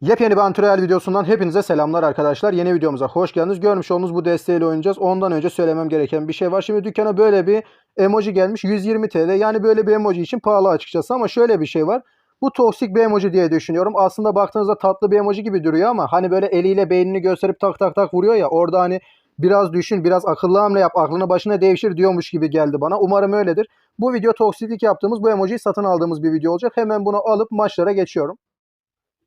Yepyeni bir antrenör videosundan hepinize selamlar arkadaşlar. Yeni videomuza hoş geldiniz. Görmüş olduğunuz bu desteğiyle oynayacağız. Ondan önce söylemem gereken bir şey var. Şimdi dükkana böyle bir emoji gelmiş. 120 TL. Yani böyle bir emoji için pahalı açıkçası ama şöyle bir şey var. Bu toksik bir emoji diye düşünüyorum. Aslında baktığınızda tatlı bir emoji gibi duruyor ama hani böyle eliyle beynini gösterip tak tak tak vuruyor ya. Orada hani biraz düşün, biraz akıllı hamle yap, aklını başına devşir diyormuş gibi geldi bana. Umarım öyledir. Bu video toksiklik yaptığımız bu emojiyi satın aldığımız bir video olacak. Hemen bunu alıp maçlara geçiyorum.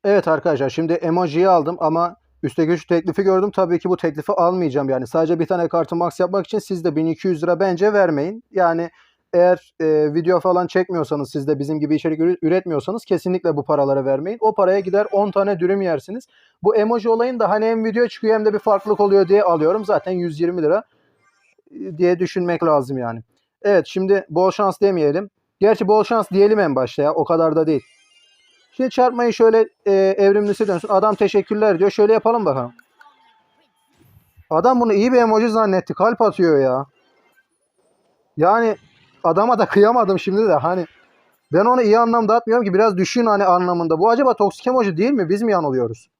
Evet arkadaşlar şimdi emojiyi aldım ama üstteki şu teklifi gördüm. Tabii ki bu teklifi almayacağım yani. Sadece bir tane kartı max yapmak için siz de 1200 lira bence vermeyin. Yani eğer e, video falan çekmiyorsanız siz de bizim gibi içerik üretmiyorsanız kesinlikle bu paralara vermeyin. O paraya gider 10 tane dürüm yersiniz. Bu emoji olayın da hani hem video çıkıyor hem de bir farklılık oluyor diye alıyorum. Zaten 120 lira e, diye düşünmek lazım yani. Evet şimdi bol şans demeyelim. Gerçi bol şans diyelim en başta ya o kadar da değil. Şimdi çarpmayı şöyle e, evrimlisi dönsün. Adam teşekkürler diyor. Şöyle yapalım bakalım. Adam bunu iyi bir emoji zannetti. Kalp atıyor ya. Yani adama da kıyamadım şimdi de hani ben onu iyi anlamda atmıyorum ki biraz düşün hani anlamında. Bu acaba toksik emoji değil mi? Biz mi yanılıyoruz?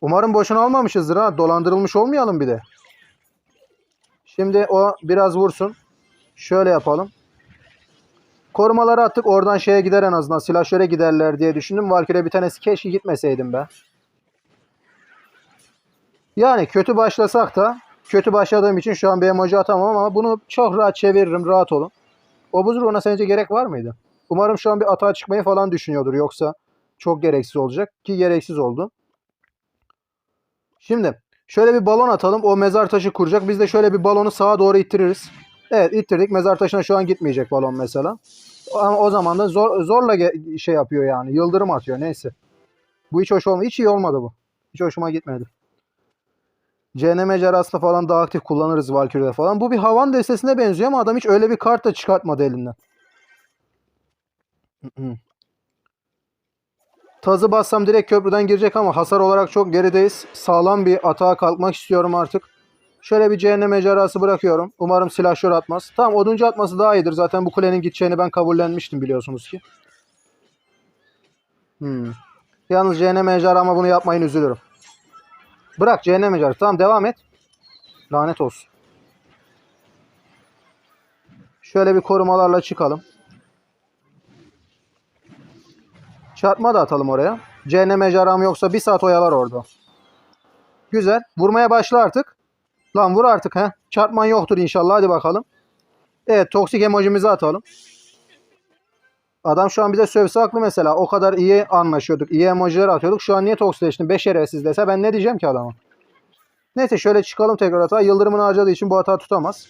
Umarım boşuna almamışızdır ha. Dolandırılmış olmayalım bir de. Şimdi o biraz vursun. Şöyle yapalım. Korumaları attık. Oradan şeye gider en azından. Silahşöre giderler diye düşündüm. Valkyrie bir tanesi keşke gitmeseydim be. Yani kötü başlasak da kötü başladığım için şu an bir emoji atamam ama bunu çok rahat çeviririm. Rahat olun. O buzruğuna sence gerek var mıydı? Umarım şu an bir atağa çıkmayı falan düşünüyordur. Yoksa çok gereksiz olacak. Ki gereksiz oldu. Şimdi şöyle bir balon atalım. O mezar taşı kuracak. Biz de şöyle bir balonu sağa doğru ittiririz. Evet ittirdik. Mezar taşına şu an gitmeyecek balon mesela. Ama o zaman da zor, zorla şey yapıyor yani. Yıldırım atıyor neyse. Bu hiç hoş olmadı. Hiç iyi olmadı bu. Hiç hoşuma gitmedi. CNM Ceras'ta falan daha aktif kullanırız Valkyrie'de falan. Bu bir havan destesine benziyor ama adam hiç öyle bir kart da çıkartmadı elinden. Tazı bassam direkt köprüden girecek ama hasar olarak çok gerideyiz. Sağlam bir atağa kalkmak istiyorum artık. Şöyle bir cehennem ejderhası bırakıyorum. Umarım silahşör atmaz. Tamam oduncu atması daha iyidir. Zaten bu kulenin gideceğini ben kabullenmiştim biliyorsunuz ki. Hmm. Yalnız cehennem ejderha ama bunu yapmayın üzülürüm. Bırak cehennem ejderhası. Tamam devam et. Lanet olsun. Şöyle bir korumalarla çıkalım. Çarpma da atalım oraya. Cehennem ejderham yoksa bir saat oyalar orada. Güzel. Vurmaya başla artık. Lan vur artık he. Çarpman yoktur inşallah. Hadi bakalım. Evet toksik emojimizi atalım. Adam şu an bize sövse haklı mesela. O kadar iyi anlaşıyorduk. iyi emojiler atıyorduk. Şu an niye toksikleştin? 5 şerefsiz dese ben ne diyeceğim ki adama? Neyse şöyle çıkalım tekrar hata. Yıldırımını harcadığı için bu hata tutamaz.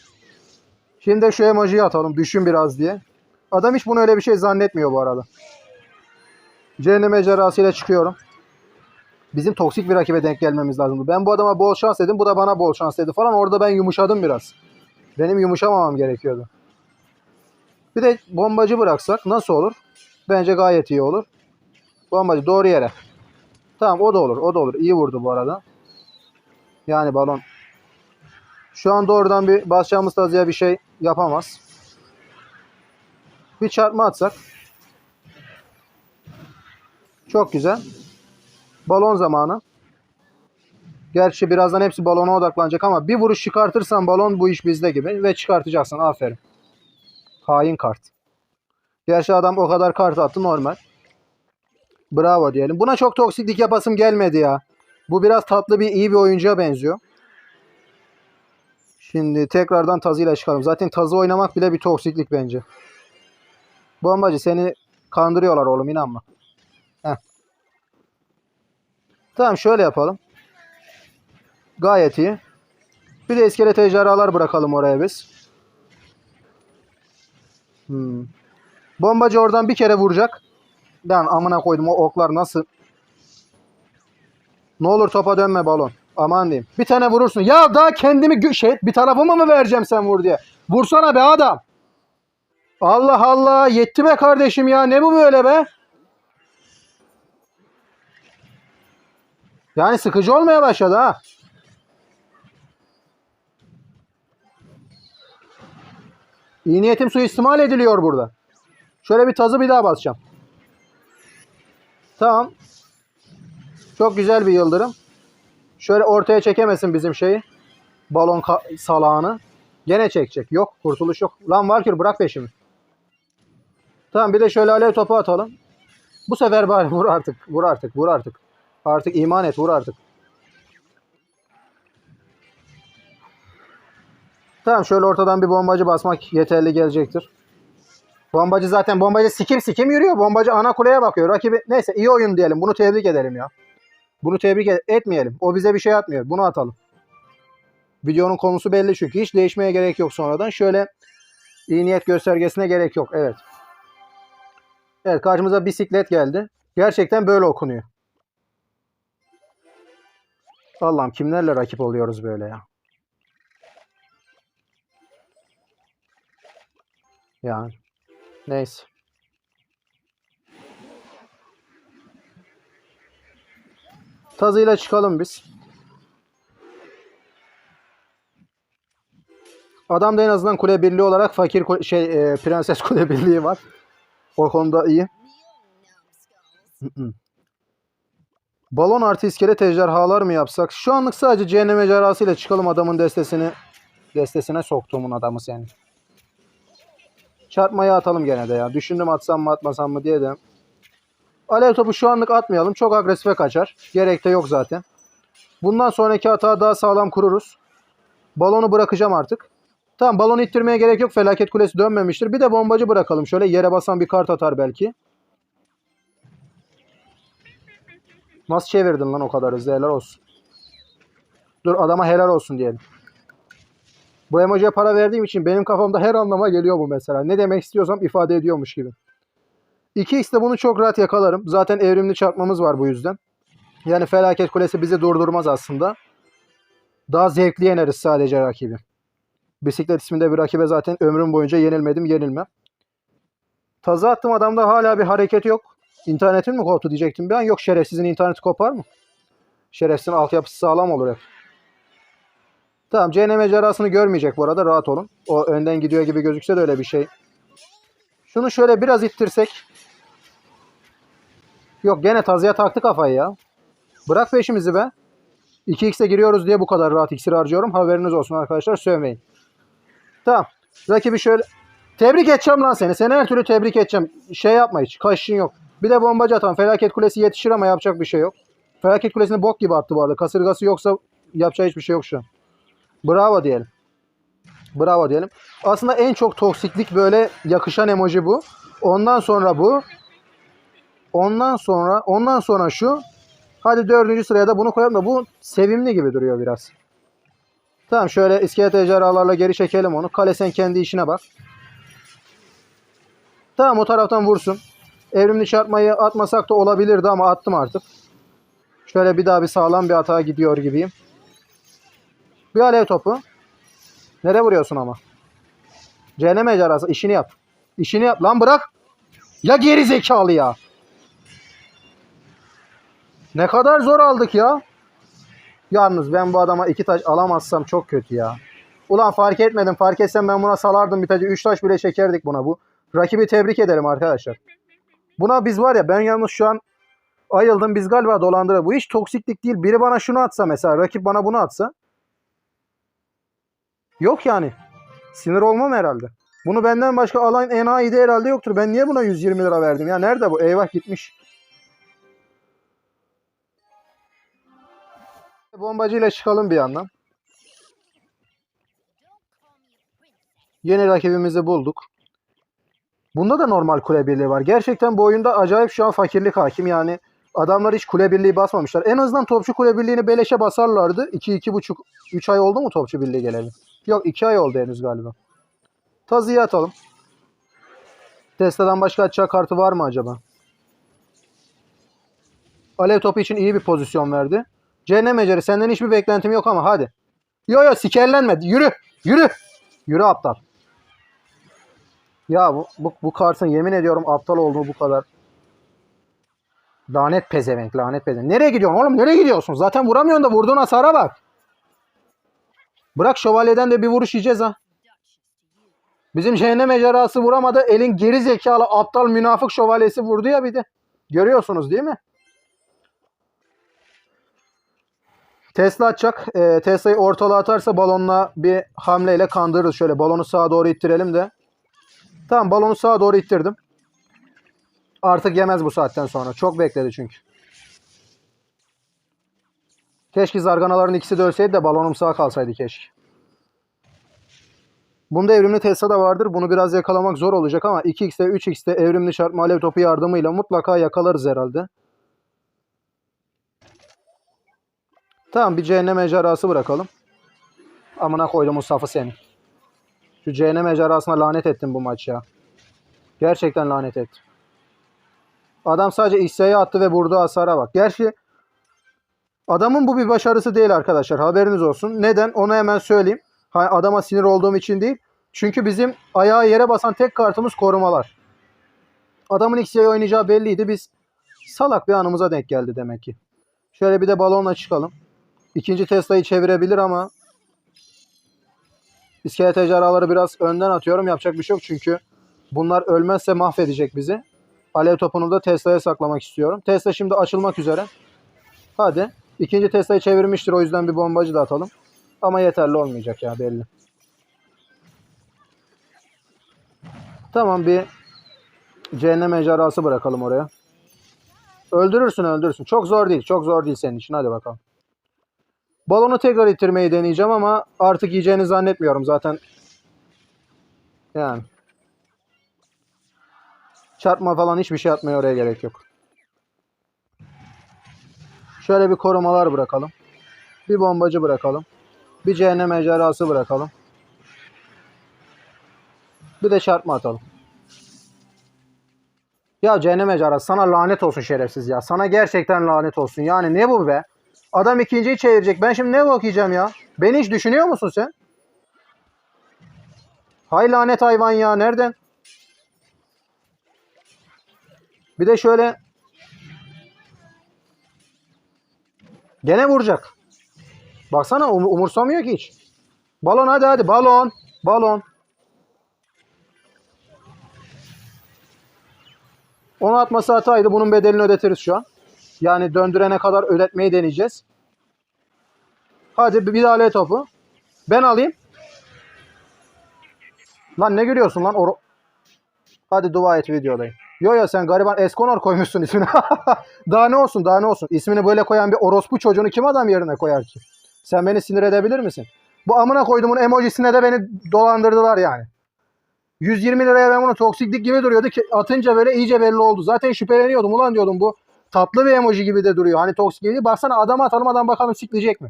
Şimdi de şu emojiyi atalım. Düşün biraz diye. Adam hiç bunu öyle bir şey zannetmiyor bu arada. Cehennem ejderhasıyla çıkıyorum. Bizim toksik bir rakibe denk gelmemiz lazımdı. Ben bu adama bol şans dedim. Bu da bana bol şans dedi falan. Orada ben yumuşadım biraz. Benim yumuşamamam gerekiyordu. Bir de bombacı bıraksak nasıl olur? Bence gayet iyi olur. Bombacı doğru yere. Tamam o da olur. O da olur. İyi vurdu bu arada. Yani balon. Şu an doğrudan bir basacağımız tazıya bir şey yapamaz. Bir çarpma atsak. Çok güzel. Balon zamanı. Gerçi birazdan hepsi balona odaklanacak ama bir vuruş çıkartırsan balon bu iş bizde gibi ve çıkartacaksın. Aferin. Hain kart. Gerçi adam o kadar kart attı normal. Bravo diyelim. Buna çok toksiklik yapasım gelmedi ya. Bu biraz tatlı bir iyi bir oyuncuya benziyor. Şimdi tekrardan tazıyla çıkalım. Zaten tazı oynamak bile bir toksiklik bence. Bombacı seni kandırıyorlar oğlum inanma. Tamam şöyle yapalım. Gayet iyi. Bir de iskelet ejderhalar bırakalım oraya biz. Hmm. Bombacı oradan bir kere vuracak. Ben amına koydum o oklar nasıl. Ne olur topa dönme balon. Aman diyeyim. Bir tane vurursun. Ya daha kendimi şey bir tarafıma mı vereceğim sen vur diye. Vursana be adam. Allah Allah yetti be kardeşim ya. Ne bu böyle be? Yani sıkıcı olmaya başladı ha. İyi niyetim suistimal ediliyor burada. Şöyle bir tazı bir daha basacağım. Tamam. Çok güzel bir yıldırım. Şöyle ortaya çekemesin bizim şeyi. Balon salağını. Gene çekecek. Yok kurtuluş yok. Lan Valkür bırak peşimi. Tamam bir de şöyle alev topu atalım. Bu sefer bari vur artık. Vur artık. Vur artık. Artık iman et. Vur artık. Tamam şöyle ortadan bir bombacı basmak yeterli gelecektir. Bombacı zaten bombacı sikim sikim yürüyor. Bombacı ana kuleye bakıyor. Rakibi neyse iyi oyun diyelim. Bunu tebrik edelim ya. Bunu tebrik et- etmeyelim. O bize bir şey atmıyor. Bunu atalım. Videonun konusu belli çünkü. Hiç değişmeye gerek yok sonradan. Şöyle iyi niyet göstergesine gerek yok. Evet. Evet karşımıza bisiklet geldi. Gerçekten böyle okunuyor. Allah'ım kimlerle rakip oluyoruz böyle ya. Yani. Neyse. Tazıyla çıkalım biz. Adamda en azından kule birliği olarak fakir şey e, prenses kule birliği var. O konuda iyi. Balon artı iskelet ejderhalar mı yapsak? Şu anlık sadece cehennem ejderhasıyla çıkalım adamın destesini destesine soktuğumun adamı seni. Çarpmayı atalım gene de ya. Düşündüm atsam mı atmasam mı diye de. Alev topu şu anlık atmayalım. Çok agresife kaçar. Gerek de yok zaten. Bundan sonraki hata daha sağlam kururuz. Balonu bırakacağım artık. Tamam balonu ittirmeye gerek yok. Felaket kulesi dönmemiştir. Bir de bombacı bırakalım. Şöyle yere basan bir kart atar belki. Nasıl çevirdin lan o kadar hızlı helal olsun. Dur adama helal olsun diyelim. Bu emojiye para verdiğim için benim kafamda her anlama geliyor bu mesela. Ne demek istiyorsam ifade ediyormuş gibi. 2x'te bunu çok rahat yakalarım. Zaten evrimli çarpmamız var bu yüzden. Yani felaket kulesi bizi durdurmaz aslında. Daha zevkli yeneriz sadece rakibi. Bisiklet isminde bir rakibe zaten ömrüm boyunca yenilmedim, yenilmem. Taza attım adamda hala bir hareket yok. İnternetin mi koptu diyecektim bir an. Yok şerefsizin interneti kopar mı? Şerefsizin altyapısı sağlam olur hep. Tamam cehennem ejderhasını görmeyecek bu arada rahat olun. O önden gidiyor gibi gözükse de öyle bir şey. Şunu şöyle biraz ittirsek. Yok gene tazıya taktı kafayı ya. Bırak peşimizi be. 2x'e giriyoruz diye bu kadar rahat iksir harcıyorum. Haberiniz olsun arkadaşlar sövmeyin. Tamam. Rakibi şöyle. Tebrik edeceğim lan seni. Seni her türlü tebrik edeceğim. Şey yapma hiç. Kaşın yok. Bir de bombacı atan. Felaket kulesi yetişir ama yapacak bir şey yok. Felaket kulesini bok gibi attı bu arada. Kasırgası yoksa yapacağı hiçbir şey yok şu an. Bravo diyelim. Bravo diyelim. Aslında en çok toksiklik böyle yakışan emoji bu. Ondan sonra bu. Ondan sonra ondan sonra şu. Hadi dördüncü sıraya da bunu koyalım da bu sevimli gibi duruyor biraz. Tamam şöyle iskelet ejderhalarla geri çekelim onu. Kale sen kendi işine bak. Tamam o taraftan vursun. Evrimli çarpmayı atmasak da olabilirdi ama attım artık. Şöyle bir daha bir sağlam bir hata gidiyor gibiyim. Bir alev topu. Nereye vuruyorsun ama? Cehennem ejderhası işini yap. İşini yap. Lan bırak. Ya geri zekalı ya. Ne kadar zor aldık ya. Yalnız ben bu adama iki taş alamazsam çok kötü ya. Ulan fark etmedim. Fark etsem ben buna salardım bir tacı. Üç taş bile çekerdik buna bu. Rakibi tebrik edelim arkadaşlar. Buna biz var ya ben yalnız şu an ayıldım. Biz galiba dolandırıyor. Bu hiç toksiklik değil. Biri bana şunu atsa mesela. Rakip bana bunu atsa. Yok yani. Sinir olmam herhalde. Bunu benden başka alan enayi de herhalde yoktur. Ben niye buna 120 lira verdim ya? Nerede bu? Eyvah gitmiş. Bombacıyla çıkalım bir yandan. Yeni rakibimizi bulduk. Bunda da normal kule birliği var. Gerçekten bu oyunda acayip şu an fakirlik hakim. Yani adamlar hiç kule birliği basmamışlar. En azından topçu kule birliğini beleşe basarlardı. 2-2,5 3 ay oldu mu topçu birliği geleli? Yok 2 ay oldu henüz galiba. Tazıya atalım. Tesla'dan başka açacak kartı var mı acaba? Alev topu için iyi bir pozisyon verdi. Cehennem Eceri senden hiçbir beklentim yok ama hadi. Yo yo sikerlenme. Yürü. Yürü. Yürü aptal. Ya bu, bu, bu Carson yemin ediyorum aptal oldu bu kadar. Lanet pezevenk, lanet pezevenk. Nereye gidiyorsun oğlum? Nereye gidiyorsun? Zaten vuramıyorsun da vurduğun hasara bak. Bırak şövalyeden de bir vuruş yiyeceğiz ha. Bizim cehennem ejderhası vuramadı. Elin geri zekalı aptal münafık şövalyesi vurdu ya bir de. Görüyorsunuz değil mi? Tesla atacak. E, Tesla'yı ortalığa atarsa balonla bir hamleyle kandırırız. Şöyle balonu sağa doğru ittirelim de. Tamam balonu sağa doğru ittirdim. Artık yemez bu saatten sonra. Çok bekledi çünkü. Keşke zarganaların ikisi de ölseydi de balonum sağ kalsaydı keşke. Bunda evrimli Tesla da vardır. Bunu biraz yakalamak zor olacak ama 2x'te 3x'te evrimli çarpma alev topu yardımıyla mutlaka yakalarız herhalde. Tamam bir cehennem ejderhası bırakalım. Amına koydum Mustafa seni. Şu cehennem ejderhasına lanet ettim bu maç ya. Gerçekten lanet ettim. Adam sadece İsa'yı attı ve vurduğu hasara bak. Gerçi adamın bu bir başarısı değil arkadaşlar. Haberiniz olsun. Neden? Onu hemen söyleyeyim. Adama sinir olduğum için değil. Çünkü bizim ayağı yere basan tek kartımız korumalar. Adamın X'ye oynayacağı belliydi. Biz salak bir anımıza denk geldi demek ki. Şöyle bir de balonla çıkalım. İkinci Tesla'yı çevirebilir ama iskelet ejderhaları biraz önden atıyorum. Yapacak bir şey yok çünkü bunlar ölmezse mahvedecek bizi. Alev topunu da Tesla'ya saklamak istiyorum. Tesla şimdi açılmak üzere. Hadi. İkinci Tesla'yı çevirmiştir. O yüzden bir bombacı da atalım. Ama yeterli olmayacak ya belli. Tamam bir cehennem ejderhası bırakalım oraya. Öldürürsün öldürürsün. Çok zor değil. Çok zor değil senin için. Hadi bakalım. Balonu tekrar ittirmeyi deneyeceğim ama artık yiyeceğini zannetmiyorum zaten. Yani. Çarpma falan hiçbir şey atmaya oraya gerek yok. Şöyle bir korumalar bırakalım. Bir bombacı bırakalım. Bir cehennem ejderhası bırakalım. Bir de çarpma atalım. Ya cehennem ejderhası sana lanet olsun şerefsiz ya. Sana gerçekten lanet olsun. Yani ne bu be? Adam ikinciyi çevirecek. Ben şimdi ne bakacağım ya? Beni hiç düşünüyor musun sen? Hay lanet hayvan ya. Nereden? Bir de şöyle Gene vuracak. Baksana um- umursamıyor ki hiç. Balon hadi hadi balon. Balon. Onu atması hataydı. Bunun bedelini ödetiriz şu an. Yani döndürene kadar ödetmeyi deneyeceğiz. Hadi bir daha topu. Ben alayım. Lan ne gülüyorsun lan? Oro- Hadi dua et videodayım. Yo yo sen gariban Eskonor koymuşsun ismini. daha ne olsun daha ne olsun. İsmini böyle koyan bir orospu çocuğunu kim adam yerine koyar ki? Sen beni sinir edebilir misin? Bu amına koyduğumun emojisine de beni dolandırdılar yani. 120 liraya ben bunu toksiklik gibi duruyordu ki atınca böyle iyice belli oldu. Zaten şüpheleniyordum ulan diyordum bu tatlı bir emoji gibi de duruyor. Hani toksik gibi. Baksana adama atalım adam bakalım sikleyecek mi?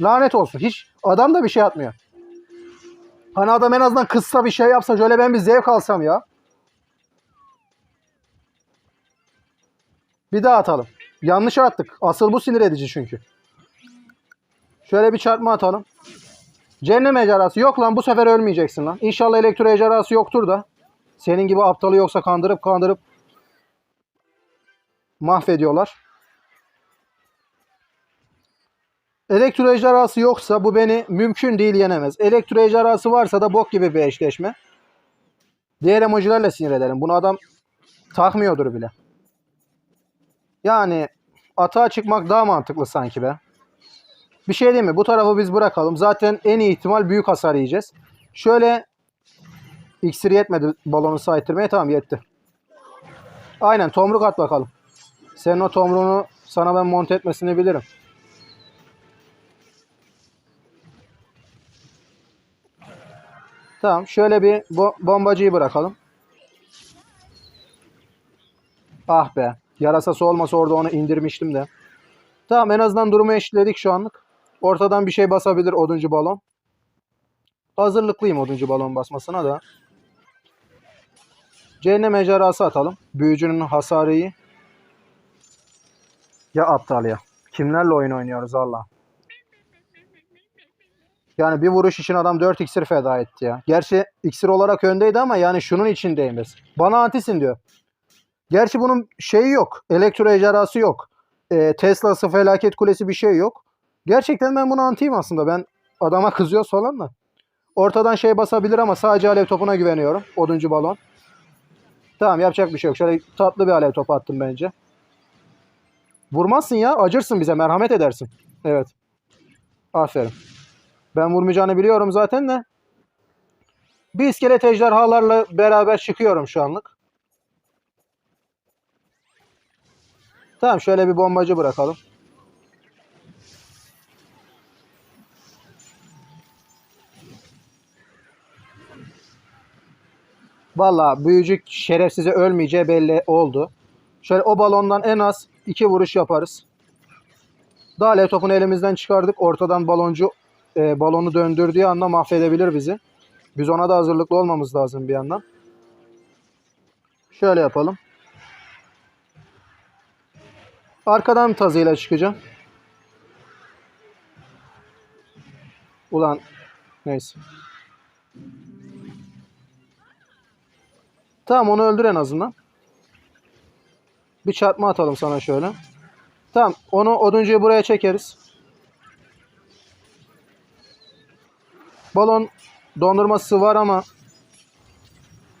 Lanet olsun. Hiç adam da bir şey atmıyor. Hani adam en azından kıssa bir şey yapsa şöyle ben bir zevk alsam ya. Bir daha atalım. Yanlış attık. Asıl bu sinir edici çünkü. Şöyle bir çarpma atalım. Cehennem ejderhası. Yok lan bu sefer ölmeyeceksin lan. İnşallah elektro ejderhası yoktur da. Senin gibi aptalı yoksa kandırıp kandırıp mahvediyorlar. Elektro ejderhası yoksa bu beni mümkün değil yenemez. Elektro ejderhası varsa da bok gibi bir eşleşme. Diğer emojilerle sinir ederim. Bunu adam takmıyordur bile. Yani atağa çıkmak daha mantıklı sanki be. Bir şey değil mi? Bu tarafı biz bırakalım. Zaten en iyi ihtimal büyük hasar yiyeceğiz. Şöyle iksir yetmedi balonu saytırmaya. Tamam yetti. Aynen tomruk at bakalım. Senin o tomruğunu sana ben monte etmesini bilirim. Tamam şöyle bir bo- bombacıyı bırakalım. Ah be. Yarasası olmasa orada onu indirmiştim de. Tamam en azından durumu eşitledik şu anlık. Ortadan bir şey basabilir oduncu balon. Hazırlıklıyım oduncu balon basmasına da. Cehennem ejderhası atalım. Büyücünün hasarı iyi. Ya aptal ya. Kimlerle oyun oynuyoruz Allah. Yani bir vuruş için adam 4 iksir feda etti ya. Gerçi iksir olarak öndeydi ama yani şunun içindeyimiz. Bana antisin diyor. Gerçi bunun şeyi yok. Elektro ejderhası yok. Ee, Tesla'sı felaket kulesi bir şey yok. Gerçekten ben buna antiyim aslında. Ben adama kızıyoruz falan da. Ortadan şey basabilir ama sadece alev topuna güveniyorum. Oduncu balon. Tamam yapacak bir şey yok. Şöyle tatlı bir alev topu attım bence. Vurmazsın ya. Acırsın bize. Merhamet edersin. Evet. Aferin. Ben vurmayacağını biliyorum zaten de. Bir iskelet ejderhalarla beraber çıkıyorum şu anlık. Tamam şöyle bir bombacı bırakalım. Valla büyücü şerefsize ölmeyeceği belli oldu. Şöyle o balondan en az iki vuruş yaparız. Dale topunu elimizden çıkardık. Ortadan baloncu e, balonu döndürdüğü anda mahvedebilir bizi. Biz ona da hazırlıklı olmamız lazım bir yandan. Şöyle yapalım. Arkadan tazıyla çıkacağım. Ulan neyse. Tamam onu öldür en azından. Bir çarpma atalım sana şöyle. Tamam onu oduncuyu buraya çekeriz. Balon dondurması var ama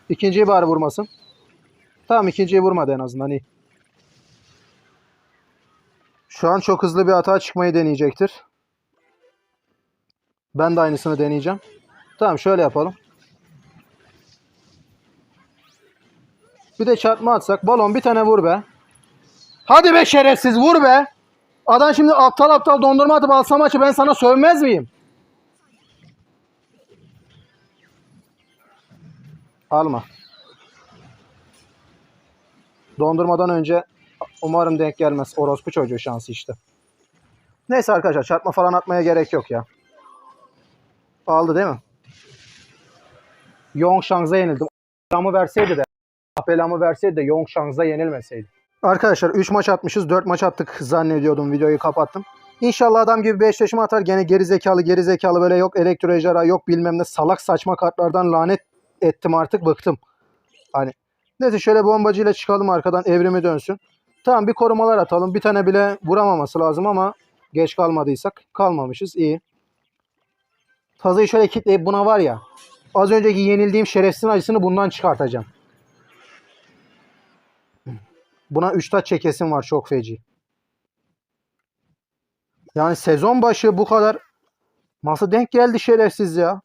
ikinciyi bari vurmasın. Tamam ikinciyi vurmadı en azından iyi. Şu an çok hızlı bir hata çıkmayı deneyecektir. Ben de aynısını deneyeceğim. Tamam şöyle yapalım. Bir de çarpma atsak. Balon bir tane vur be. Hadi be şerefsiz vur be. Adam şimdi aptal aptal dondurma atıp alsa maçı ben sana sövmez miyim? Alma. Dondurmadan önce umarım denk gelmez. Orospu çocuğu şansı işte. Neyse arkadaşlar çarpma falan atmaya gerek yok ya. Aldı değil mi? Yongshangs'a yenildim. Belamı verseydi de belamı verseydi de Yongshangs'a yenilmeseydi. Arkadaşlar 3 maç atmışız. 4 maç attık zannediyordum. Videoyu kapattım. İnşallah adam gibi bir eşleşme atar. Gene geri zekalı geri zekalı böyle yok elektro ejderha yok bilmem ne salak saçma kartlardan lanet ettim artık bıktım. Hani neyse şöyle bombacıyla çıkalım arkadan evrimi dönsün. Tamam bir korumalar atalım. Bir tane bile vuramaması lazım ama geç kalmadıysak kalmamışız. iyi. Fazlayı şöyle kitleyip buna var ya az önceki yenildiğim şerefsizin acısını bundan çıkartacağım. Buna 3 taç çekesim var çok feci. Yani sezon başı bu kadar nasıl denk geldi şerefsiz ya.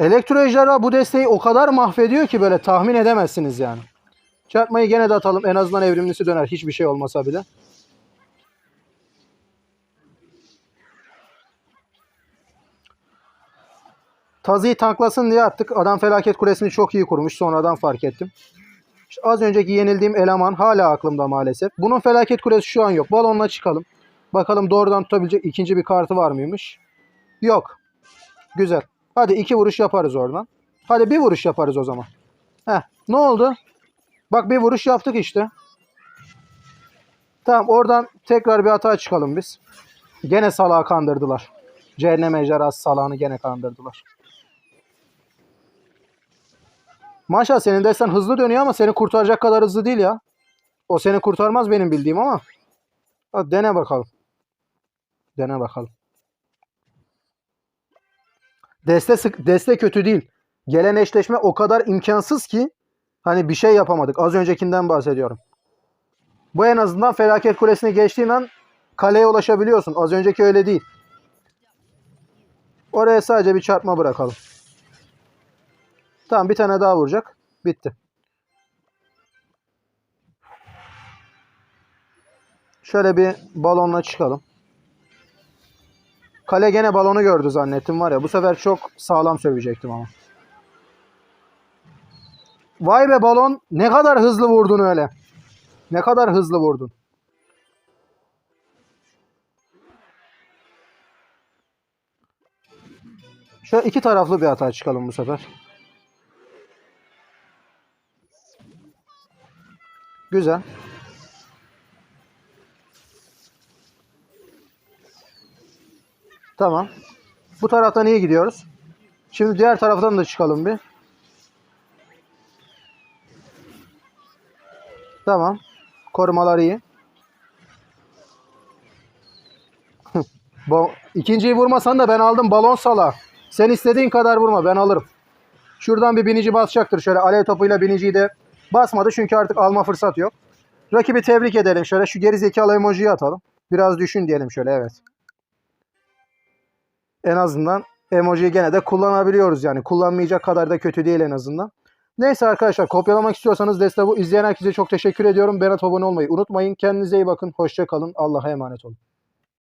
Elektro ejderha bu desteği o kadar mahvediyor ki böyle tahmin edemezsiniz yani. Çarpmayı gene de atalım. En azından evrimlisi döner. Hiçbir şey olmasa bile. Tazıyı tanklasın diye attık. Adam felaket kulesini çok iyi kurmuş. Sonradan fark ettim. İşte az önceki yenildiğim eleman hala aklımda maalesef. Bunun felaket kulesi şu an yok. Balonla çıkalım. Bakalım doğrudan tutabilecek ikinci bir kartı var mıymış? Yok. Güzel. Hadi iki vuruş yaparız oradan. Hadi bir vuruş yaparız o zaman. Heh. Ne oldu? Bak bir vuruş yaptık işte. Tamam oradan tekrar bir hata çıkalım biz. Gene salağı kandırdılar. Cehennem ejderhası salağını gene kandırdılar. Maşallah senin desen hızlı dönüyor ama seni kurtaracak kadar hızlı değil ya. O seni kurtarmaz benim bildiğim ama. Hadi dene bakalım. Dene bakalım. Deste, sık, deste kötü değil. Gelen eşleşme o kadar imkansız ki hani bir şey yapamadık. Az öncekinden bahsediyorum. Bu en azından felaket kulesini geçtiğin an kaleye ulaşabiliyorsun. Az önceki öyle değil. Oraya sadece bir çarpma bırakalım. Tamam bir tane daha vuracak. Bitti. Şöyle bir balonla çıkalım. Kale gene balonu gördü zannettim var ya. Bu sefer çok sağlam sövecektim ama. Vay be balon. Ne kadar hızlı vurdun öyle. Ne kadar hızlı vurdun. Şöyle iki taraflı bir hata çıkalım bu sefer. Güzel. Tamam. Bu taraftan iyi gidiyoruz. Şimdi diğer taraftan da çıkalım bir. Tamam. Korumalar iyi. İkinciyi vurmasan da ben aldım balon sala. Sen istediğin kadar vurma ben alırım. Şuradan bir binici basacaktır. Şöyle alev topuyla biniciyi de basmadı çünkü artık alma fırsat yok. Rakibi tebrik edelim şöyle. Şu geri zekalı emojiyi atalım. Biraz düşün diyelim şöyle evet. En azından emojiyi gene de kullanabiliyoruz yani. Kullanmayacak kadar da kötü değil en azından. Neyse arkadaşlar kopyalamak istiyorsanız deste bu. İzleyen herkese çok teşekkür ediyorum. Berat abone olmayı unutmayın. Kendinize iyi bakın. Hoşça kalın. Allah'a emanet olun.